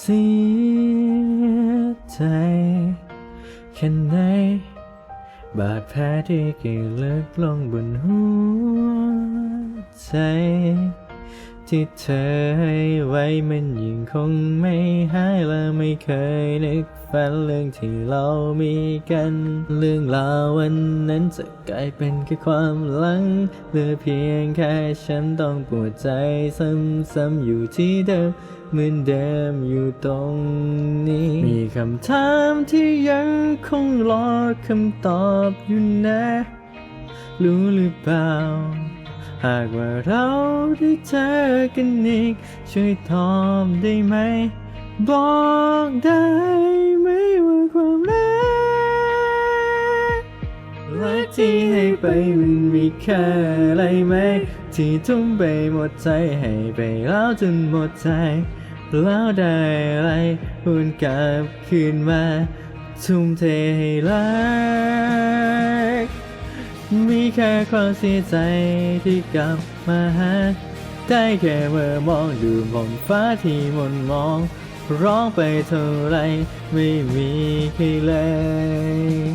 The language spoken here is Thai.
เสียใจแค่ไหนบาดแผลที่เกี่ลึกลงบนหัวใจ ที่เธอให้ไว้มันยิ่งคงไม่หายและไม่เคยนึกฝันเรื่องที่เรามีกัน เรื่องราววันนั้นจะกลายเป็นแค่ความหลังเหลือเพียงแค่ฉันต้องปวดใจซ้ำๆอยู่ที่เดิมเหมือนเดิมอยู่ตรงนี้ มีคำถามที่ยังคงรอคำตอบอยู่นะ รู้หรือเปล่า หากว่าเราได้เจอกันอีก ช่วยตอบได้ไหม บอกได้ไหมว่าความรักรักที่ให้ไปมันมีค่าอะไรไหม ที่ทุ่มไปหมดใจให้ไปแล้วจนหมดใจ แล้วได้อะไรหุนกลับคืนมา ทุ่มเทให้รัก แค่ความเสียใจที่กลับมาหา ได้แค่เมื่อมองดูบนฟ้าที่มนมอง ร้องไปเท่าไรไม่มีใครเลย